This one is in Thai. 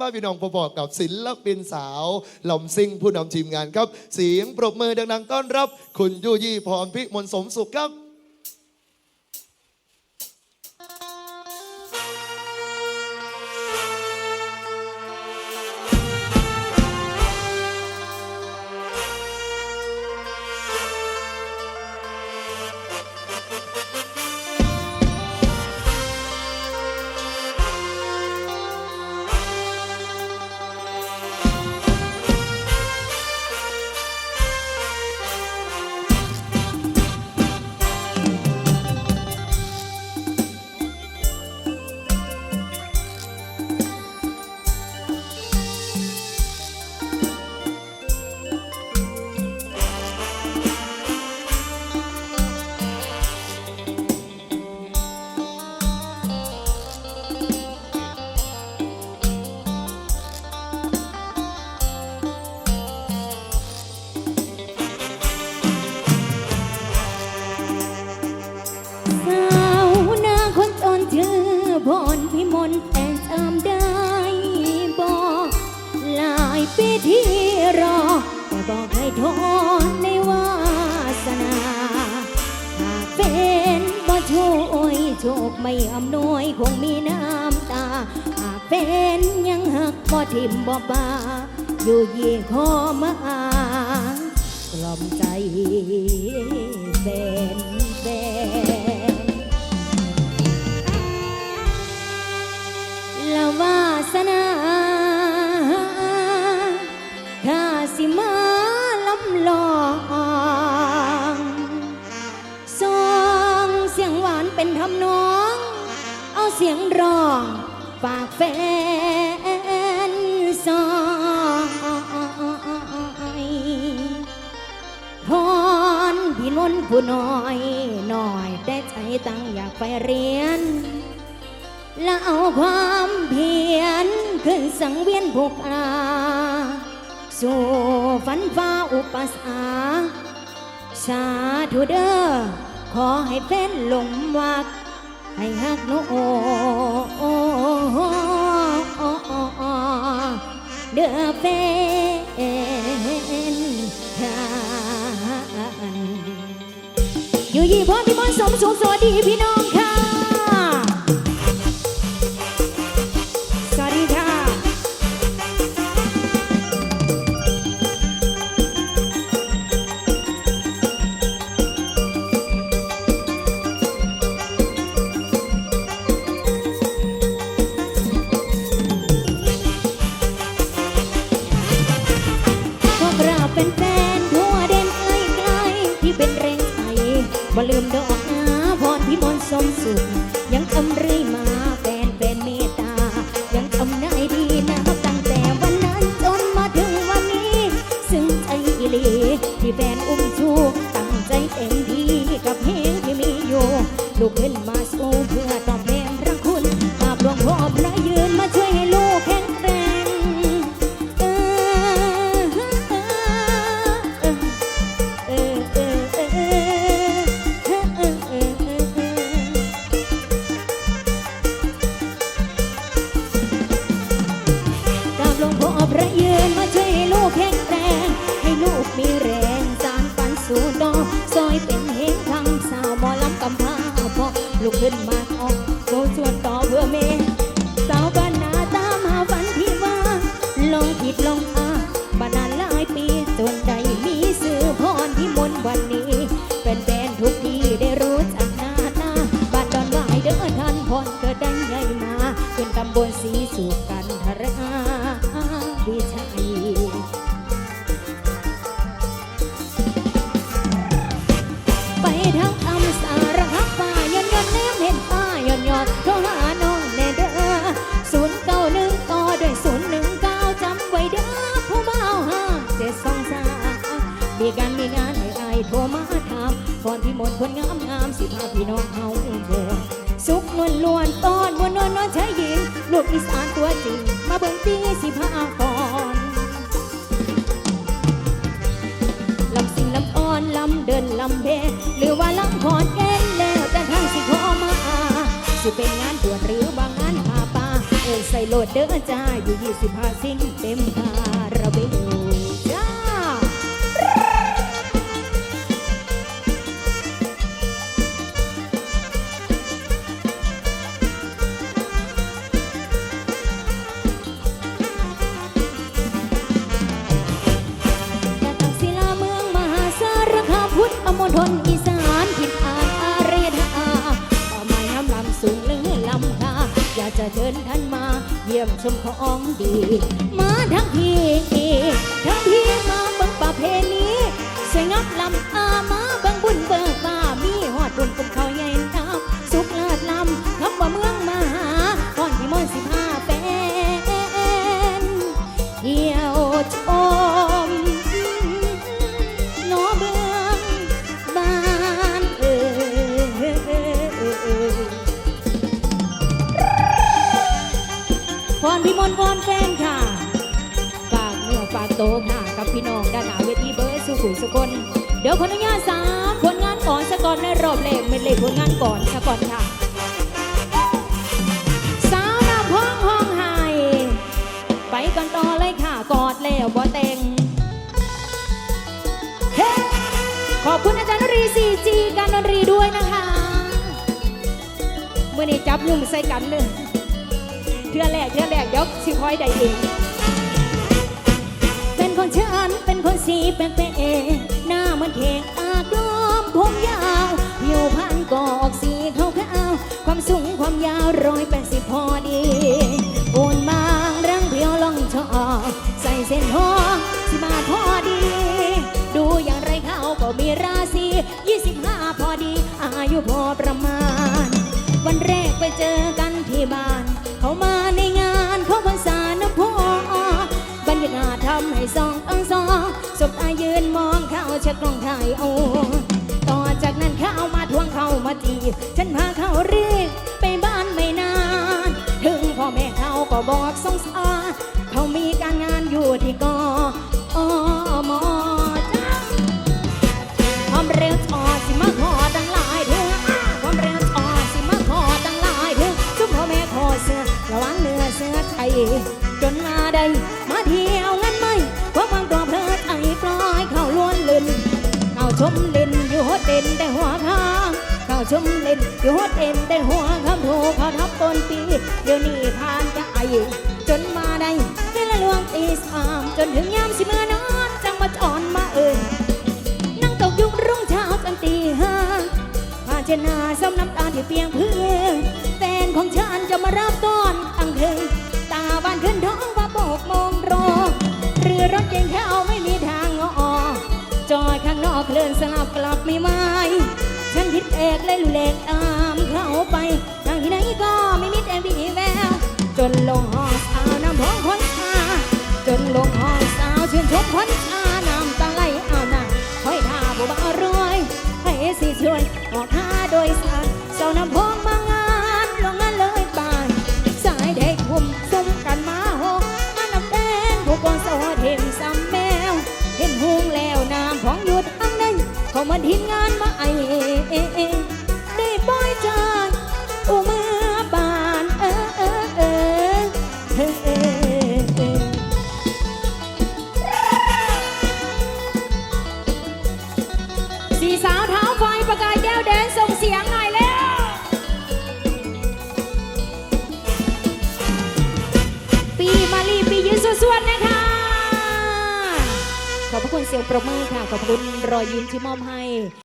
มาพี่น้องพบกับศิลปินสาวลำซิ่งผู้นำทีมงานครับ เสียงปรบมือดังๆต้อนรับ คุณยุยี่พรพิมลสมสุขครับ บอกให้ทนในวาสนา หากเป็นบ่ช่วยโชคไม่อำนวยคงมีน้ำตา หากเป็นยังหักบ่ทิมบ่บาอยู่ยี่ขอมากล่อมใจเป็นเป็น เสียงร้องฝากแฟนสองพรพี่นนผู้น้อยหน่อยแต่ใจตั้งอยากไปเรียน แล้วเอาความเพียรขึ้นสังเวียนพวกอาสู่ฝันฟ้าอุปสรรคสาธุเด้อขอให้เป็นหลงวัก ให้ฮักโนโอโอโออโอเด้อเป็นกันอยู่ยี่พ่อพี่มนสมสูงสวัสดีพี่น้อง ดอกหนาพรพิมลสมสุขยังทำเรื่อยมาแฟนเป็นเมตตา ยังทำได้ดีนะตั้งแต่วันนั้นจนมาถึงวันนี้ ซึ่งใจอีหลีที่แฟนอุ้มชูตั้งใจเต็มที่กับเพลงที่มีอยู่ลุกขึ้นมาสู้เพื่อตอบ กแข็งแรง ให้ลูกมีแรงสานฝันสู่ต่อซอยเป็นเหงทางสาวหมอลำกำพร้าพอลูกขึ้นมาออก มีการมีงานให้อายโทรมาถามก่อนพี่มนต์คนงามงามสิพาพี่น้องเฮาเดินสุกนวลล้วนตอนวนนวลนอนใช้หญิงลูกอีสานตัวจริง มาเบิ่งตีสิพาก่อนลำสิงลำอ่อนลำเดินลำเพหรือว่าลำขอนแก่นแล้วแต่ทางสิขอมาสิเป็นงานบวชหรือบางงานพาป่าเอ่ยสส่โหลดเด้อจ้าอยู่ยี่สิบห้าสิ่งเต็มคาากจะเชิญท่านมา เยี่ยมชมของดี มาทั้งทีทั้งทีมาเบิ่งประเพณีสวยงามลำอ รพิมลพรแฟนค่ะฝากเนื้อฝากโตค่ะ กับพี่น้องด้านหน้าเวทีเบอร์สุขุสกลเดี๋ยวขออนุญาตสามผลงานก่อนสะก่อนในรอบแรกเป็นเลขผลงานก่อนสะก่อนค่ะ สาวนาพ้องห้องไห้ไปกันต่อเลยค่ะกอดแล้วบ่เต็งเฮ้ขอบคุณอาจารย์นรี 4G การดนรีด้วยนะคะเมื่อนี้จับยุ่งใส่กันเลย ทื่อแรกเทื่อแรกยกสิคอยได้เอง เป็นคนฉันเป็นคนสีแปลกๆหน้าเหมันเค้กอากลมผมยาวผิวพรรณกอกสีขาวๆความสูงความยาวร้อยแปดสิบพอดีโอนบางรังเพียวล่องชอใส่เส้นทองสิบาพอดี ดูอย่างไรเขาก็มีรา เอา ต่อจากนั้นเขามาทวงเขามาจีบฉันพาเขาเรีย เล่นอยู่หัวเด่นแต่หัวคำถูกเขาทับต้นปี เดี๋ยวนี้ผ่านจะไอจนมาได้เวลาลวงตีสามจนถึงยามสิเมื่อนอนจังมาจอนมาเอิญนั่งตกยุงรุ่งเช้าจนตีห้าผ่านเชนาซ้ำน้ำตาที่เปียงเพื่อนแฟนของฉันจะมารับตอนตั้งคืนตาบานขึ้นท้องว่าโบกโมงรอเรือรถเก่งเขาไม่มีทางออกจอดข้างนอกเคลื่อนสลับกลับไม่ไหม มิดเอกเลยลุเล็กตามเขาไปทางที่ไหนก็ไม่มีแต่วีแวว จนลงหอสาวน้ำพองคนตาจนลงหอ สี่สาวเท้าไฟประกายแก้วแดนส่งเสียงหน่อยแล้วปีมาลีปียืนสวดๆนะคะ ขอบพระคุณเสียงประมือค่ะ ขอบคุณรอยยิ้มที่มอบให้